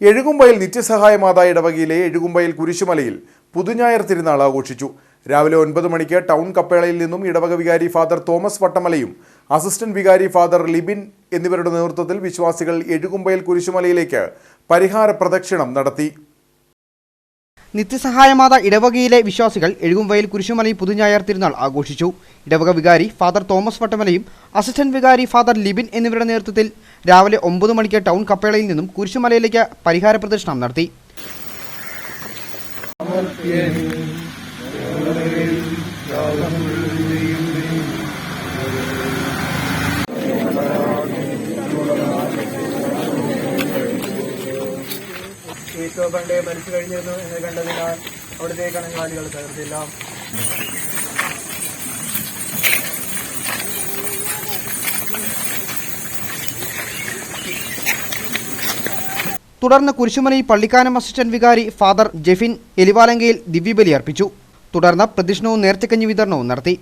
എഴുകുമ്പയിൽ നിത്യസഹായമാതാ ഇടവകയിലെ എഴുകുമ്പയിൽ കുരിശുമലയിൽ പുതുഞായർ തിരുനാൾ ആഘോഷിച്ചു. രാവിലെ ഒൻപത് മണിക്ക് ടൗൺ കപ്പേളയിൽ നിന്നും ഇടവക വികാരി ഫാദർ തോമസ് വട്ടമലയും അസിസ്റ്റന്റ് വികാരി ഫാദർ ലിബിൻ എന്നിവരുടെ നേതൃത്വത്തിൽ വിശ്വാസികൾ എഴുകുമ്പയിൽ കുരിശുമലയിലേക്ക് പരിഹാര പ്രദക്ഷിണം നടത്തി. നിത്യസഹായമാത ഇടവകയിലെ വിശ്വാസികൾ എഴുകുംവയൽ കുരിശുമലയിൽ പുതുഞായർ തിരുനാൾ ആഘോഷിച്ചു. ഇടവക വികാരി ഫാദർ തോമസ് വട്ടമലയും അസിസ്റ്റന്റ് വികാരി ഫാദർ ലിബിൻ എന്നിവരുടെ നേതൃത്വത്തിൽ രാവിലെ ഒമ്പത് മണിക്ക് ടൗൺ കപ്പേളയിൽ നിന്നും കുരിശുമലയിലേക്ക് പരിഹാര പ്രദർശനം നടത്തി. ഈശോ പണ്ടേ മരിച്ചു കഴിഞ്ഞിരുന്നു എന്ന് കണ്ടതിനാൽ അവിടുത്തെ കണങ്ങാലികൾ തകർത്തില്ല. തുടർന്ന് കുരിശുമലയിൽ പള്ളിക്കാനം അസിസ്റ്റന്റ് വികാരി ഫാദർ ജെഫിൻ എലിവാലങ്കയിൽ ദിവ്യബലി അർപ്പിച്ചു. തുടർന്ന് പ്രദക്ഷിണവും നേർച്ചക്കഞ്ഞി വിതരണവും നടത്തി.